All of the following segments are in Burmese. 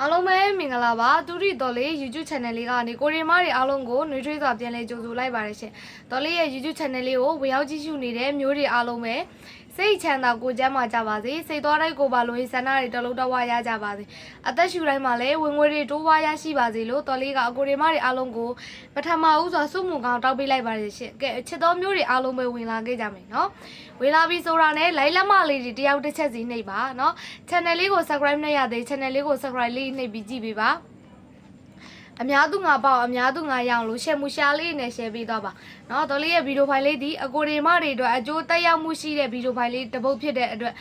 အားလုံးပဲမင်္ဂလာပါတူရီတော်လေး YouTube channel လေးကနေကိုရီမားတွေအားလုံးကိုနှွေးထွေးစွာပြန်လည်ကြိုဆိုလိုက်ပါတယ်ရှင်တော်လေးရဲ့ YouTube channel လေးကိုဝင်ရောက်ကြည့်ရှုနေတဲ့မျိုးတွေအားလုံးပဲ စိတ်ချမ်းသာကိုယ်ကျန်းမာကြပါစေစိတ်သွားတိုင်းကိုယ်ပါလို့ဆန္ဒတွေတလုံးတော့ဝရကြပါစေအသက်ရှူတိုင်းမှာလည်းဝင်ငွေတွေတိုးပွားရရှိပါစေလို့တော်လေးကအကိုရီမားတွေအားလုံးကိုပထမဦးစွာစုမှုကောင်းတောက်ပေးလိုက်ပါတယ်ရှင်ကဲချစ်တော်မျိုးတွေအားလုံးပဲဝင်လာခဲ့ကြမယ်နော်ဝင်လာပြီဆိုတာနဲ့လိုက်လက်မလေးတွေတယောက်တစ်ချက်စီနှိပ်ပါနော် channel လေးကို subscribe နှိပ်ရသေး channel လေးကို subscribe လေးနှိပ်ပြီးကြည့်ပေးပါ အများသူငါပေါ့အများသူငါရအောင်လို့ share မှု share လေးနဲ့ share ပေးသွားပါเนาะတော်လေးရဲ့ဗီဒီယိုဖိုင်လေးဒီအကိုတွေမတွေအတွက်အကျိုးတက်ရောက်မှုရှိတဲ့ဗီဒီယိုဖိုင်လေးတစ်ပုတ်ဖြစ်တဲ့အတွက်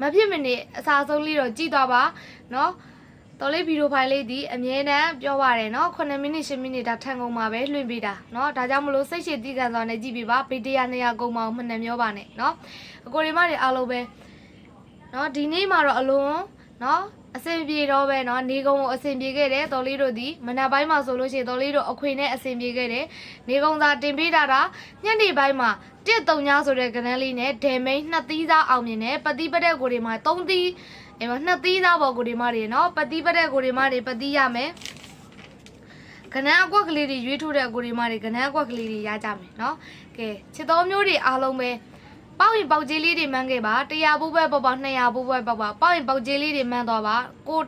မဖြစ်မနေအစားဆုံးလေးတော့ကြည့်သွားပါเนาะတော်လေးဗီဒီယိုဖိုင်လေးဒီအမြဲတမ်းပြောပါတယ်เนาะ9မိနစ်10မိနစ်ဒါထန်ကုန်မှာပဲလွှင့်ပေးတာเนาะဒါကြောင့်မလို့စိတ်ရှည်တီးကန်စွာနဲ့ကြည့်ပေးပါပေတရ200ကုန်မအောင်မှန်တယ်မျောပါနဲ့เนาะအကိုတွေမတွေအားလုံးပဲเนาะဒီနေ့မှာတော့အလွန်เนาะ အဆင်ပြေတော့ပဲเนาะနေကုံကိုအဆင်ပြေခဲ့တယ်တော်လေးတို့ဒီမနက်ပိုင်းမှာဆိုလို့ရှိရင်တော်လေးတို့အခွေနဲ့အဆင်ပြေခဲ့တယ်နေကုံသာတင်ပေးတာတာညနေပိုင်းမှာတစ်တုံညာဆိုတဲ့ကနန်းလေးနဲ့ဒဲမိန်နှစ်သီးသားအောင်မြင်တယ်ပတိပတဲ့ကိုတွေမှာသုံးသီးအဲမှာနှစ်သီးသားပေါ်ကိုတွေမှာတွေเนาะပတိပတဲ့ကိုတွေမှာတွေပတိရမယ်ကနန်းအကွက်ကလေးတွေရွေးထိုးတဲ့ကိုတွေမှာတွေကနန်းအကွက်ကလေးတွေရကြမယ်เนาะကဲချစ်တော်မျိုးတွေအားလုံးပဲ ပေါက်ရင်ပေါက်ကြီးလေးတွေမှန်းခဲ့ပါ100ဘူးပဲပေါက်ပေါက်200ဘူးပဲပေါက်ပေါက်ပေါက်ရင်ပေါက်ကြီးလေးတွေမှန်းသွားပါကို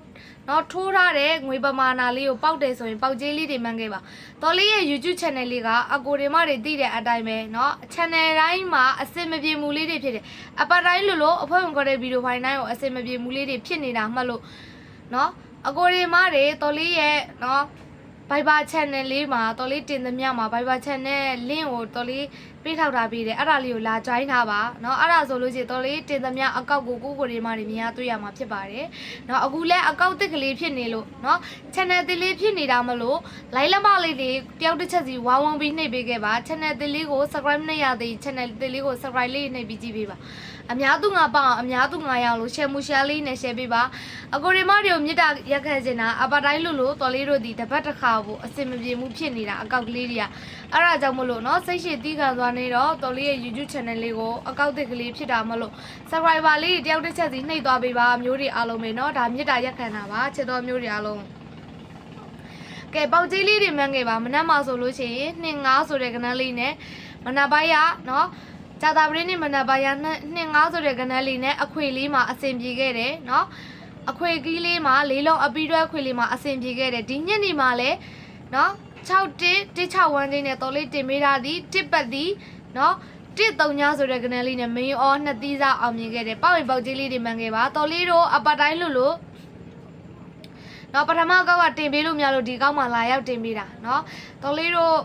နော်ထိုးထားတဲ့ငွေပမာဏလေးကိုပေါက်တယ်ဆိုရင်ပေါက်ကြီးလေးတွေမှန်းခဲ့ပါတော်လေးရဲ့ YouTube channel လေးကအကိုတွေမတွေသိတဲ့အတိုင်းပဲနော် channel တိုင်းမှာအစင်မပြေမှုလေးတွေဖြစ်တယ်အပတ်တိုင်းလို့လို့အဖွဲ့ဝင်ခေါ်တဲ့ဗီဒီယိုဖိုင်တိုင်းကိုအစင်မပြေမှုလေးတွေဖြစ်နေတာမှတ်လို့နော်အကိုတွေမတွေတော်လေးရဲ့နော် Viber channel လေးမှာတော်လေးတင်သမျှမှာ Viber channel link ကိုတော်လေး ပေးထောက်ထားပေးတယ်အဲ့ဒါလေးကိုလာ join ထားပါเนาะအဲ့ဒါဆိုလို့ရှိရင်တော်လေးတင်သမျှအကောက်ကိုကိုကိုတွေမှနေမြင်ရတွေ့ရမှာဖြစ်ပါတယ်เนาะအခုလဲအကောက်တစ်ကလေးဖြစ်နေလို့เนาะ channel တစ်လေးဖြစ်နေတာမလို့ like လက်မလေးတွေတယောက်တစ်ချက်စီဝါဝန်းပြီးနှိပ်ပေးခဲ့ပါ channel တစ်လေးကို subscribe နှိပ်ရသေး channel တစ်လေးကို subscribe လေးနှိပ်ပြီးကြည့်ပေးပါ အများသူငါပေါအောင်အများသူငါရအောင်လို့ share မှု share လေးနဲ့ share ပေးပါအကိုရီမတွေကိုမြစ်တာရက်ခန့်စင်တာအပါတိုင်းလို့လို့တော်လေးတို့ဒီတပတ်တစ်ခါကိုအစင်မပြေမှုဖြစ်နေတာအကောက်ကလေးတွေကအဲ့ဒါကြောင့်မလို့နော်စိတ်ရှိတီးခံသွားနေတော့တော်လေးရဲ့ YouTube channel လေးကိုအကောက်တစ်ကလေးဖြစ်တာမလို့ subscriber လေးတယောက်တစ်ချက်စီနှိပ်သွားပေးပါမျိုးတွေအားလုံးပဲနော်ဒါမြစ်တာရက်ခန့်တာပါချစ်တော်မျိုးတွေအားလုံးကဲပေါက်ကြီးလေးတွေမှန်းခဲ့ပါမနက်မှဆိုလို့ရှိရင်2 9ဆိုတဲ့ကဏ္ဍလေးနဲ့မနက်ပိုင်းကနော် ဂျာတာပရင်းနဲ့မနက်ပိုင်းရနှစ်ငါးဆိုတဲ့ကနန်းလေးနဲ့အခွေလေးမှာအဆင်ပြေခဲ့တယ်နော်အခွေကြီးလေးမှာလေးလုံးအပီးတွဲခွေလေးမှာအဆင်ပြေခဲ့တယ်ဒီညနေမှာလည်းနော်6တစ်161ချင်းနဲ့တော်လေးတင်ပေးထားသည်တစ်ပတ်သည်နော်တစ်သုံးညဆိုတဲ့ကနန်းလေးနဲ့မင်းအော်နှစ်သီးစားအောင်မြင်ခဲ့တယ်ပေါ့ဝင်ပေါက်ကြီးလေးတွေမှန်ခဲ့ပါတော်လေးတို့အပတိုင်းလို့လို့နော်ပထမကောက်ကတင်ပေးလို့များလို့ဒီကောက်မှလာရောက်တင်ပေးတာနော်တော်လေးတို့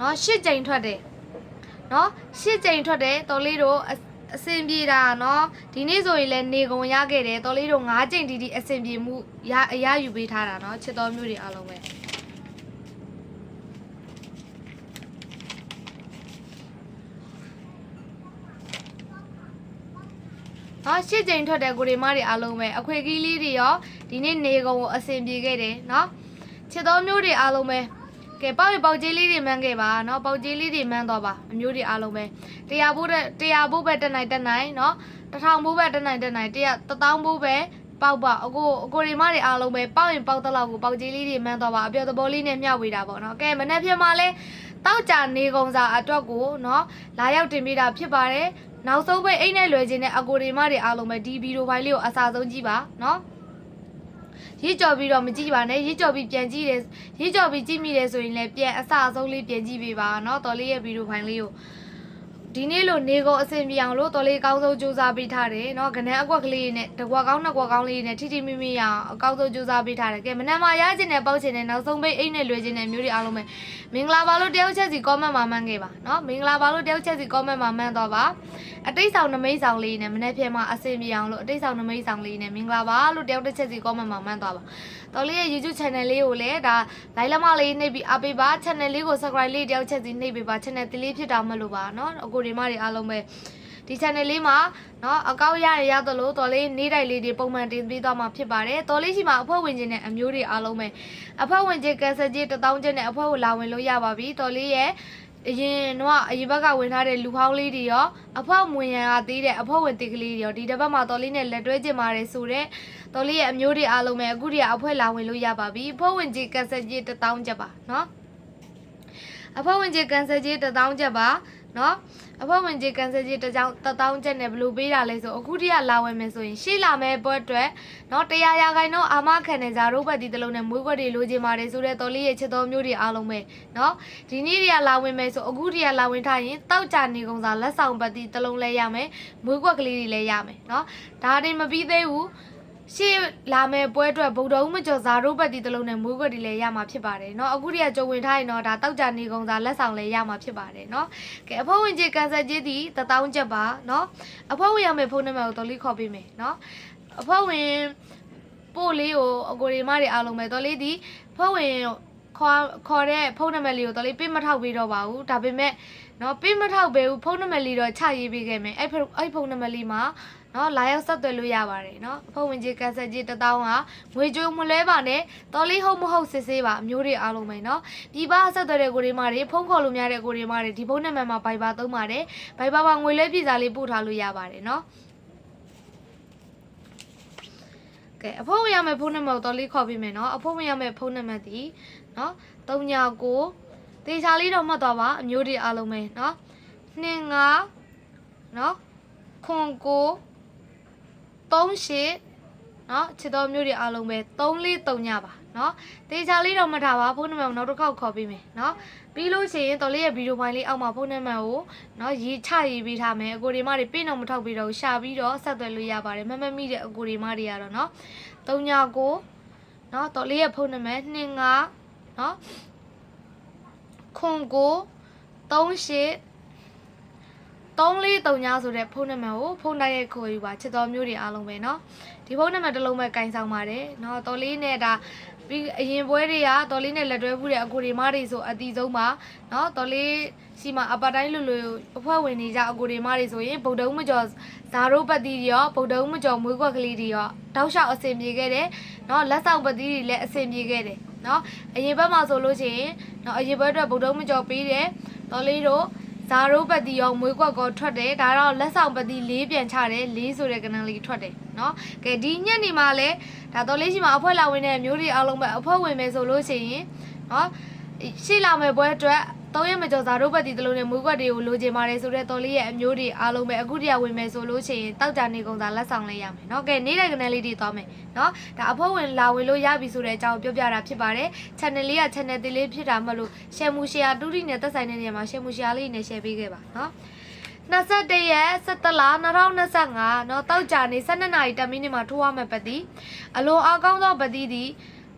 နော်ရှစ်ကြိမ်ထွက်တယ် နော်ရှစ်ကြိမ်ထွက်တယ်တော်လေးတို့အဆင်ပြေတာနော်ဒီနေ့ဆိုရင်လည်းနေကုန်ရခဲ့တယ်တော်လေးတို့၅ကြိမ်တီတီအဆင်ပြေမှုရအရယူပေးထားတာနော်ချစ်တော်မျိုးတွေအားလုံးပဲ။ဟောရှစ်ကြိမ်ထွက်တဲ့ကိုရီမတွေအားလုံးပဲအခွေကီးလေးတွေရောဒီနေ့နေကုန်ကိုအဆင်ပြေခဲ့တယ်နော်။ခြေတော်မျိုးတွေအားလုံးပဲ ကဲပေါက်ရပေါက်ကြီးလေးတွေမှန်းခဲ့ပါเนาะပေါက်ကြီးလေးတွေမှန်းတော့ပါအမျိုးတွေအားလုံးပဲတရားဖို့တဲ့တရားဖို့ပဲတက်နိုင်တက်နိုင်เนาะတစ်ထောင်ဖို့ပဲတက်နိုင်တက်နိုင်တရားတစ်သောင်းဖို့ပဲပေါက်ပါအကိုအကိုရီမတွေအားလုံးပဲပေါက်ရင်ပေါက်တော့လောက်ကိုပေါက်ကြီးလေးတွေမှန်းတော့ပါအပြောသဘောလေးနဲ့မျှဝေတာပေါ့เนาะကဲမနေ့ပြန်มาလဲတောက်ကြနေကုန်စာအတွက်ကိုเนาะလာရောက်တင်ပေးတာဖြစ်ပါတယ်နောက်ဆုံးပဲအိတ်နဲ့လွယ်ခြင်းနဲ့အကိုရီမတွေအားလုံးပဲဒီဗီဒီယိုဖိုင်လေးကိုအစားဆုံးကြည့်ပါเนาะ ရစ်ကြော်ပြီးတော့မကြည့်ပါနဲ့ရစ်ကြော်ပြီးပြန်ကြည့်တယ်ရစ်ကြော်ပြီးကြည့်မိတယ်ဆိုရင်လည်းပြန်အစအဆုံးလေးပြန်ကြည့်ပေးပါเนาะတော်လေးရဲ့ဗီဒီယိုဖိုင်လေးကိုဒီနေ့လို့နေကုန်အဆင်ပြေအောင်လို့တော်လေးအကောင်းဆုံးစူးစမ်းပေးထားတယ်เนาะခဏအကွက်လေးနဲ့တကွက်ကောင်းနှစ်ကွက်ကောင်းလေးနဲ့ထိထိမိမိရအောင်အကောင်းဆုံးစူးစမ်းပေးထားတယ်ကဲမနက်မှရခြင်းနဲ့ပေါက်ခြင်းနဲ့နောက်ဆုံးပိတ်အိတ်နဲ့လွယ်ခြင်းနဲ့မျိုးတွေအားလုံးပဲမင်္ဂလာပါလို့တယောက်ချက်စီ comment မှာမှန်းခဲ့ပါเนาะမင်္ဂလာပါလို့တယောက်ချက်စီ comment မှာမှန်းတော့ပါ အတိတ်ဆောင်နမိတ်ဆောင်လေးနဲ့မနေ့ဖြဲမှာအဆင်ပြေအောင်လို့အတိတ်ဆောင်နမိတ်ဆောင်လေးနဲ့မင်္ဂလာပါလို့တယောက်တစ်ချက်စီ comment မှာမှန်းသွားပါ တော်လေးရဲ့ YouTube channel လေးကိုလည်းဒါလိုက်လက်မလေးနှိပ်ပြီးအားပေးပါ channel လေးကို subscribe လေးတယောက်ချက်စီနှိပ်ပေးပါ channel တလေးဖြစ်တာမလို့ပါเนาะအကိုဒီမတွေအားလုံးပဲဒီ channel လေးမှာเนาะအကောက်ရရရသလိုတော်လေးနေ့တိုင်းလေးတွေပုံမှန်တင်ပေးသွားမှာဖြစ်ပါတယ်တော်လေးရှိမှာအဖွဲ့ဝင်ချင်းနဲ့အမျိုးတွေအားလုံးပဲအဖွဲ့ဝင်ချင်းကန်ဆယ်ချင်း1000ချင်းနဲ့အဖွဲ့ဝင်လာဝင်လို့ရပါပြီတော်လေးရဲ့ အရင်တော့အရင်ဘက်ကဝင်ထားတဲ့လူဟောင်းလေးတွေရောအဖောက်မဝင်ရန်ကသေးတဲ့အဖောက်ဝင်တိတ်ကလေးတွေရောဒီတစ်ပတ်မှာတော်လေးနဲ့လက်တွဲကျင်ပါတယ်ဆိုတော့တော်လေးရဲ့အမျိုးတွေအားလုံးပဲအခုတည်းကအဖွဲလာဝင်လို့ရပါပြီအဖောက်ဝင်ကြီးကက်ဆက်ကြီးတစ်တောင်းချက်ပါနော်အဖောက်ဝင်ကြီးကန်ဆယ်ကြီးတစ်တောင်းချက်ပါနော် အဖွဲ့ဝင်ကြီးကန်ဆယ်ကြီးတကြောင်တထောင်ချက်နဲ့ဘလို့ပေးတာလဲဆိုအခုတည်းကလာဝယ်မယ်ဆိုရင်ရှေ့လာမဲ့ဘွတ်အတွက်နော်တရားရာခိုင်နှုန်းအာမခံနေကြရိုးပတ်ဒီတလုံးနဲ့မွေးခွက်တွေလိုချင်ပါတယ်ဆိုတဲ့တော်လေးရဲ့ချက်တော်မျိုးတွေအားလုံးပဲနော်ဒီနေ့တည်းကလာဝင်မယ်ဆိုအခုတည်းကလာဝင်ထားရင်တောက်ကြနေကုန်စားလက်ဆောင်ပတ်ဒီတလုံးလဲရမယ်မွေးခွက်ကလေးတွေလဲရမယ်နော်ဒါတင်မပြီးသေးဘူး ရှေ့လာမယ်ပွဲအတွက်ဗုဒ္ဓဦးမကျော်ဇာတို့ပတ်တိတစ်လုံးနဲ့မွေးကွက်တွေလည်းရမှာဖြစ်ပါတယ်เนาะအခုတည်းကကြုံဝင်ထားရင်တော့ဒါတောက်ကြနေကုန်စားလက်ဆောင်လည်းရမှာဖြစ်ပါတယ်เนาะကဲအဖိုးဝင်ကြီးကန်ဆယ်ကြီးဒီတထောင်ချက်ပါเนาะအဖိုးဝင်ရမယ်ဖုန်းနံပါတ်ကိုတော်လေးခေါ်ပေးမယ်เนาะအဖိုးဝင်ပို့လေးကိုအကိုရီမတွေအားလုံးပဲတော်လေးဒီဖုန်းဝင် ခေါ်ခေါ်တဲ့ဖုန်းနံပါတ်လေးကိုတော်လေးပေးမထောက်ပေးတော့ပါဘူးဒါပေမဲ့เนาะပေးမထောက်ပေးဘူးဖုန်းနံပါတ်လေးတော့ချရေးပေးခဲ့မယ်အဲ့ဖုန်းအဲ့ဖုန်းနံပါတ်လေးမှာ နော်လာရောက်ဆက်သွယ်လို့ရပါတယ်နော်အဖွဲ့ဝင်ကြီးကန်ဆက်ကြီးတထောင်ဟာငွေကြိုးမလွဲပါနဲ့တော်လေးဟုတ်မဟုတ်စစ်ဆေးပါအမျိုးတွေအားလုံးပဲနော်ပြည်ပဆက်သွယ်တဲ့ကိုရီမာတွေဖုန်းခေါ်လို့များတဲ့ကိုရီမာတွေဒီဖုန်းနံပါတ်မှာ Viber သုံးပါတယ်။ Viber မှာငွေလဲပြည်စာလေးပို့ထားလို့ရပါတယ်နော်ကဲအဖိုးဝင်ရမယ့်ဖုန်းနံပါတ်တော်လေးခေါ်ပေးမယ်နော်အဖိုးဝင်ရမယ့်ဖုန်းနံပါတ်ဒီနော်39တေချာလေးတော့မှတ်သွားပါအမျိုးတွေအားလုံးပဲနော်25နော်ခွန်9 ကို38နော်ချစ်တော်မျိုးတွေအားလုံးပဲ343ညပါနော်တေချာလေးတော့မှတ်ထားပါဖုန်းနံပါတ်ကိုနောက်တစ်ခေါက်ခေါ်ပေးမယ်နော်ပြီးလို့ရှိရင်တော်လေးရဲ့ဗီဒီယိုဖိုင်လေးအောက်မှာဖုန်းနံပါတ်ကိုနော်ရေးချရေးပေးထားမယ်အကိုဒီမတွေပြည့်တော့မထောက်ပြီးတော့ရှာပြီးတော့ဆက်သွယ်လို့ရပါတယ်မမမိတဲ့အကိုဒီမတွေကတော့နော်3ညကိုနော်တော်လေးရဲ့ဖုန်းနံပါတ်2 5နော်ခွန်ကို38 343ညဆိုတဲ့ဖုန်းနံပါတ်ကိုဖုန်းတိုက်ရိုက်ခေါ်ယူပါချစ်တော်မျိုးတွေအားလုံးပဲเนาะဒီဖုန်းနံပါတ်တစ်လုံးပဲကင်ဆောင်ပါတယ်เนาะတော်လေးနဲ့ဒါပြီးအရင်ပွဲတွေကတော်လေးနဲ့လက်တွဲမှုတဲ့အကူတွေမတွေဆိုအတီးဆုံးပါเนาะတော်လေးစီမှာအပတ်တိုင်းလူလူအဖွဲ့ဝင်နေကြအကူတွေမတွေဆိုရင်ဗုဒ္ဓဦးမကျော်ဇာရိုးပတ်တီတွေရောဗုဒ္ဓဦးမကျော်မွေးခွက်ကလေးတွေရောတောက်လျှောက်အဆင်ပြေခဲ့တယ်เนาะလက်ဆောင်ပတ်တီတွေလည်းအဆင်ပြေခဲ့တယ်เนาะအရင်ဘက်မှာဆိုလို့ရှိရင်เนาะအရင်ဘက်အတွက်ဗုဒ္ဓဦးမကျော်ပေးတယ်တော်လေးတို့ ဇာရိုးပတ်တီရောမွေးကွက်ကောထွက်တယ်ဒါတော့လက်ဆောင်ပတ်တီလေးပြန်ချတယ်လေးဆိုတဲ့ကဏ္ဍလေးထွက်တယ်เนาะကဲဒီညက်နေမှာလဲဒါတော်လေးရှိမှာအဖွဲလာဝင်တဲ့မျိုးတွေအားလုံးပဲအဖွဲဝင်မယ်ဆိုလို့ရှိရင်เนาะရှိလာမယ်ပွဲအတွက် သုံးရမကျော်ဇာရိုးပတ်တီတလုံးနဲ့မွေးကွက်တွေကိုလိုချင်ပါတယ်ဆိုတဲ့တော်လေးရဲ့အမျိုးတွေအားလုံးပဲအခုတည်းကဝင်မယ်ဆိုလို့ရှိရင်တောက်ကြနေကုန်သာလက်ဆောင်လေးရမယ်เนาะကဲနေတဲ့ကဏ္ဍလေးတွေသွားမယ်เนาะဒါအဖွဲဝင်လာဝင်လို့ရပြီဆိုတဲ့အကြောင်းပြောပြတာဖြစ်ပါတယ် channel လေးက channel သေးလေးဖြစ်တာမှလို့ share မှု share တူတီနဲ့သက်ဆိုင်တဲ့နေရာမှာ share မှု share လေးနဲ့ share ပေးခဲ့ပါเนาะ21ရက်17လ2025เนาะတောက်ကြနေ12နာရီ10မိနစ်မှာထိုးရမယ်ပတ်တီအလိုအကောင်းသောပတ်တီဒီ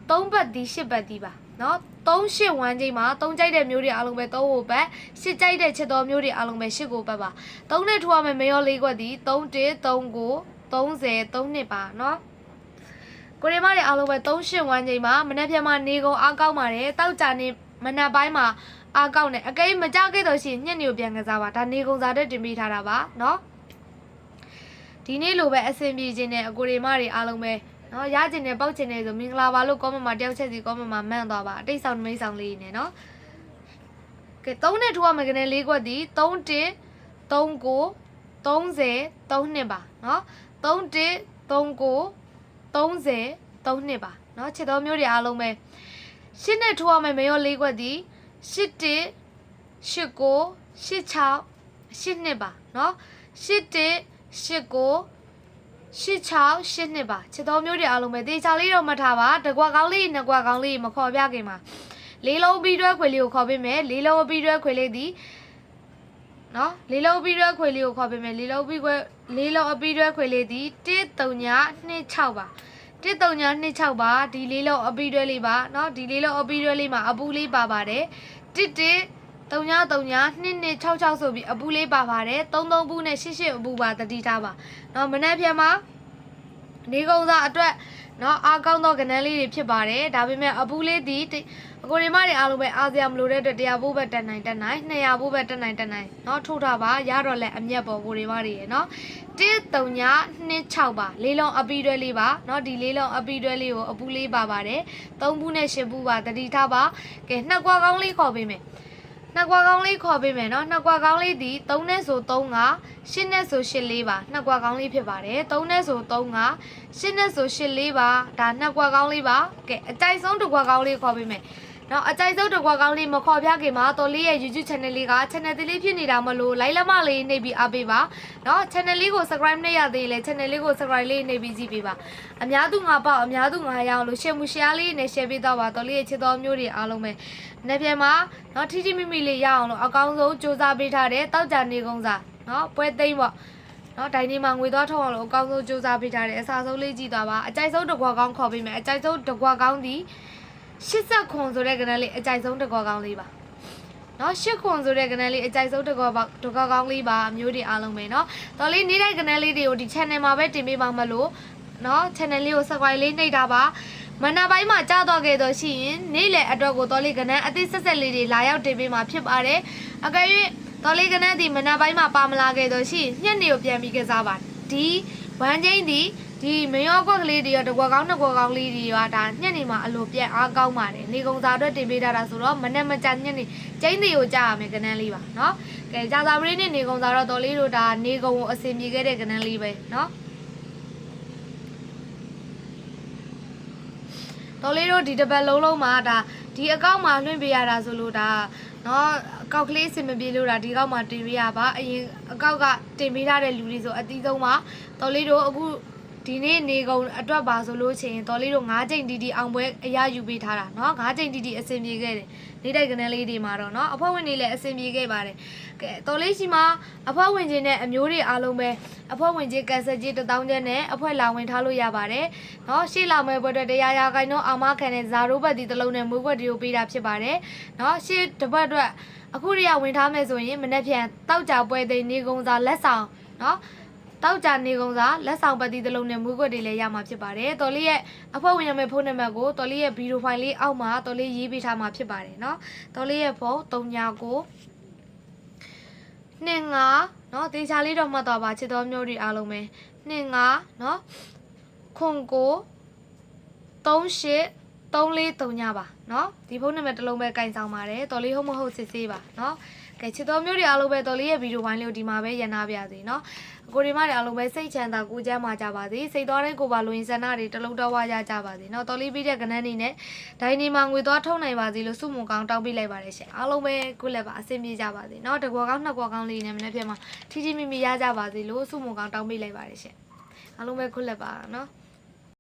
3ပတ်တီ10ပတ်တီပါ နော်381ချိန်မှာ3ကြိုက်တဲ့မျိုးတွေအားလုံးပဲ3ဟိုဘက်6ကြိုက်တဲ့ချက်တော်မျိုးတွေအားလုံးပဲ6ကိုဘက်ပါ3နဲ့ထူရမယ်မယော၄ခွက်ဒီ3 3ကို30 3နှစ်ပါနော်ကိုရီးမားတွေအားလုံးပဲ381ချိန်မှာမနက်ဖြန်မှာနေကုန်အားကောင်းပါတယ်တောက်ကြနေမနက်ပိုင်းမှာအားကောင်းတယ်အကိမကြခဲ့တော့ရှင်ညက်နေကိုပြန်ကစားပါဒါနေကုန်စားတဲ့တင်ပေးထားတာပါနော်ဒီနေ့လိုပဲအဆင်ပြေခြင်းနဲ့အကိုရီးမားတွေအားလုံးပဲ နော်ရကျင်တယ်ပောက်ကျင်တယ်ဆိုမင်္ဂလာပါလို့ကောမမတယောက်ချက်စီကောမမမှန်သွားပါအတိတ်ဆောင်နမိတ်ဆောင်လေးနေနော်ကဲ3နဲ့ထိုးရမယ်ကနေ၄ခွက်ဒီ3တင်3ကို30 3နှစ်ပါနော်3တင်3ကို30 3နှစ်ပါနော်ခြေတော်မျိုးတွေအားလုံးပဲ8နဲ့ထိုးရမယ်မရော၄ခွက်ဒီ8တင်8ကို86 8နှစ်ပါနော်8တင်8ကို 8682ပါချစ်တော်မျိုးတွေအားလုံးပဲတေချာလေးတော့မထားပါတကွာကောင်းလေးနှစ်ကွာကောင်းလေးမခေါ်ပြခင်ပါလေးလုံးပြီးတွဲခွေလေးကိုခေါ်ပေးမယ်လေးလုံးပြီးတွဲခွေလေးဒီနော်လေးလုံးပြီးတွဲခွေလေးကိုခေါ်ပေးမယ်လေးလုံးပြီးခွေလေးလုံးအပြီးတွဲခွေလေးဒီ13926ပါ13926ပါဒီလေးလုံးအပြီးတွဲလေးပါနော်ဒီလေးလုံးအပြီးတွဲလေးမှာအပူလေးပါပါတယ်1 စ်တစ်တုံညာတုံညာ2နှစ်66ဆိုပြီးအပူလေးပါပါတယ်33ပူနဲ့88အပူပါတတိထားပါเนาะမနေ့ပြန်မှာနေကုန်းစားအတွက်เนาะအားကောင်းသောကဏ္ဍလေးတွေဖြစ်ပါတယ်ဒါပေမဲ့အပူလေးဒီအကိုရီမတွေအားလုံးပဲအားစရာမလိုတဲ့အတွက်100ဘိုးပဲတက်နိုင်တက်နိုင်200ဘိုးပဲတက်နိုင်တက်နိုင်เนาะထိုးထားပါရတော့လဲအမျက်ပေါ်ကိုရီမတွေရေเนาะ 1 3ည26ပါလေးလုံးအပီးတွဲလေးပါเนาะဒီလေးလုံးအပီးတွဲလေးကိုအပူလေးပါပါတယ်3ဘူးနဲ့10ဘူးပါတတိထားပါကဲနှစ်ကွာကောင်းလေးခေါ်ပေးမယ် နှစ်ကွာကောင်းလေးခေါ်ပေးမယ်နော်နှစ်ကွာကောင်းလေးဒီ3နဲ့ဆို3က8နဲ့ဆို8လေးပါနှစ်ကွာကောင်းလေးဖြစ်ပါတယ်3နဲ့ဆို3က8နဲ့ဆို8လေးပါဒါနှစ်ကွာကောင်းလေးပါကဲအကြိုက်ဆုံးတစ်ကွာကောင်းလေးခေါ်ပေးမယ် နော်အကြိုက်ဆုံးတစ်ကွာကောင်းလေးမခေါ်ပြခင်မှာတော်လေးရဲ့ YouTube channel လေးက channel လေးဖြစ်နေတာမလို့ like လက်မလေးနှိပ်ပြီးအားပေးပါနော် channel လေးကို subscribe နှိပ်ရသေးလေ channel လေးကို subscribe လေးနှိပ်ပြီးကြည့်ပေးပါအများသူငါပေါ့အများသူငါရအောင်လို့ share မှု share လေးနဲ့ share ပေးတော့ပါတော်လေးရဲ့ချစ်တော်မျိုးတွေအားလုံးပဲနေ့ပြန်မှာနော်ထိထိမိမိလေးရအောင်လို့အကောင်းဆုံးစူးစမ်းပေးထားတဲ့တောက်ကြနေကုန်းစားနော်ပွဲသိမ့်ပေါ့နော်ဒိုင်နေမှာငွေသွားထုတ်အောင်လို့အကောင်းဆုံးစူးစမ်းပေးထားတယ်အစားဆုံးလေးကြည့်သွားပါအကြိုက်ဆုံးတစ်ခွက်ကောင်းခေါ်ပေးမယ်အကြိုက်ဆုံးတစ်ခွက်ကောင်းဒီ 80ခွန်ဆိုတဲ့ကဏ္ဍလေးအကြိုက်ဆုံးတစ်ခွက်ကောင်းလေးပါ နော်ရှစ်ခွန်ဆိုတဲ့ကဏ္ဍလေးအကြိုက်ဆုံးတစ်ကောပေါ့တစ်ကောကောင်းလေးပါမျိုးတွေအားလုံးပဲเนาะတော်လေးနေတဲ့ကဏ္ဍလေးတွေကိုဒီ channel မှာပဲတင်ပေးပါမလို့เนาะ channel လေးကို subscribe လေးနှိပ်တာပါမနက်ပိုင်းမှာကြားတော့ခဲ့တော့ရှိရင်နေ့လယ်အတွက်ကိုတော်လေးကဏ္ဍအသစ်ဆက်ဆက်လေးတွေလာရောက်တင်ပေးမှာဖြစ်ပါတယ်အကယ်၍တော်လေးကဏ္ဍဒီမနက်ပိုင်းမှာပါမလာခဲ့တော့ရှိရင်ညနေကိုပြန်ပြီးကစားပါဒီဝမ်းချင်းဒီ ဒီမယောကွက်ကလေးတွေရောတကွက်ကောင်းနှစ်ကွက်ကောင်းလေးတွေရောဒါညနေမှာအလိုပြက်အားကောင်းပါတယ်နေကုံစာအတွက်တင်ပေးထားတာဆိုတော့မနေ့မကြညနေကျင်းတွေကိုကြားရမယ်ကနန်းလေးပါเนาะကဲကြာသာပရိနဲ့နေကုံစာတော့တော်လေးတို့ဒါနေကုံကိုအစင်ပြေခဲ့တဲ့ကနန်းလေးပဲเนาะတော်လေးတို့ဒီတစ်ပတ်လုံးလုံးမှာဒါဒီအကောင့်မှာလွှင့်ပေးရတာဆိုလို့ဒါเนาะအကောက်ကလေးစင်မပြေလို့ဒါဒီအကောင့်မှာတင်ပေးရပါအရင်အကောက်ကတင်ပေးထားတဲ့လူတွေဆိုအတီးဆုံးမှာတော်လေးတို့အခု ဒီနေ့နေကုန်အတွက်ပါဆိုလို့ချင်းတော်လေးတို့၅ချိန်တီတီအောင်ပွဲအရယူပေးထားတာเนาะ၅ချိန်တီတီအဆင်ပြေခဲ့တယ်နေတိုက်ကနန်းလေးတွေမှာတော့เนาะအဖွဲ့ဝင်တွေလည်းအဆင်ပြေခဲ့ပါတယ်ကဲတော်လေးရှိမှာအဖွဲ့ဝင်ချင်းနဲ့အမျိုးတွေအားလုံးပဲအဖွဲ့ဝင်ချင်းကန်ဆက်ကြီး1000ကျပ်နဲ့အဖွဲ့လာဝင်ထားလို့ရပါတယ်เนาะရှေ့လာမဲ့ဘွဲအတွက်တရားရာခိုင်နှုန်းအာမခံတဲ့ဇာရိုးဘတ်ဒီတစ်လုံးနဲ့မွေးဘွက်တွေကိုပေးတာဖြစ်ပါတယ်เนาะရှေ့တစ်ဘက်အတွက်အခုတည်းကဝင်ထားမယ်ဆိုရင်မနေ့ပြန်တောက်ကြပွဲသိမ်းနေကုန်စာလက်ဆောင်เนาะ တောက်ကြနေကုန်စားလက်ဆောင်ပတ်တီးတစ်လုံးနဲ့မွေးခွက်တွေလည်းရမှာဖြစ်ပါတယ်။တော်လေးရဲ့အဖွဲ့ဝင်ရမယ့်ဖုန်းနံပါတ်ကိုတော်လေးရဲ့ဗီဒီယိုဖိုင်လေးအောက်မှာတော်လေးရေးပေးထားမှာဖြစ်ပါတယ်နော်။တော်လေးရဲ့ဖုန်း39 25เนาะတေချာလေးတော့မှတ်တော့ပါချစ်တော်မျိုးတွေအားလုံးပဲ25เนาะခွန်ကို38 343ညပါเนาะဒီဖုန်းနံပါတ်တစ်လုံးပဲကင်ဆောင်ပါတယ်တော်လေးဟုတ်မဟုတ်စစ်ဆေးပါเนาะကဲချစ်တော်မျိုးတွေအားလုံးပဲတော်လေးရဲ့ဗီဒီယိုဖိုင်လေးကိုဒီမှာပဲရန်နာပါရစေเนาะ ကိုရီမတွေအားလုံးပဲစိတ်ချမ်းသာကိုယ်ကျန်းမာကြပါစေစိတ်သွားတဲ့ကိုယ်ပါလူရင်ဆန္ဒတွေတလုံးတော့ဝရကြပါစေเนาะတော်လေးပြီးတဲ့ကနန်းနေနဲ့ဒိုင်းနေမှာငွေသွားထုတ်နိုင်ပါစေလို့စုမုံကောင်းတောင်းပေးလိုက်ပါတယ်ရှင်အားလုံးပဲကိုယ့်လက်ပါအဆင်ပြေကြပါစေเนาะတကွာကောင်းနှစ်ကွာကောင်းလေးနဲ့မနေ့ပြန်မှာထီထီမိမိရကြပါစေလို့စုမုံကောင်းတောင်းပေးလိုက်ပါတယ်ရှင်အားလုံးပဲကိုယ့်လက်ပါเนาะ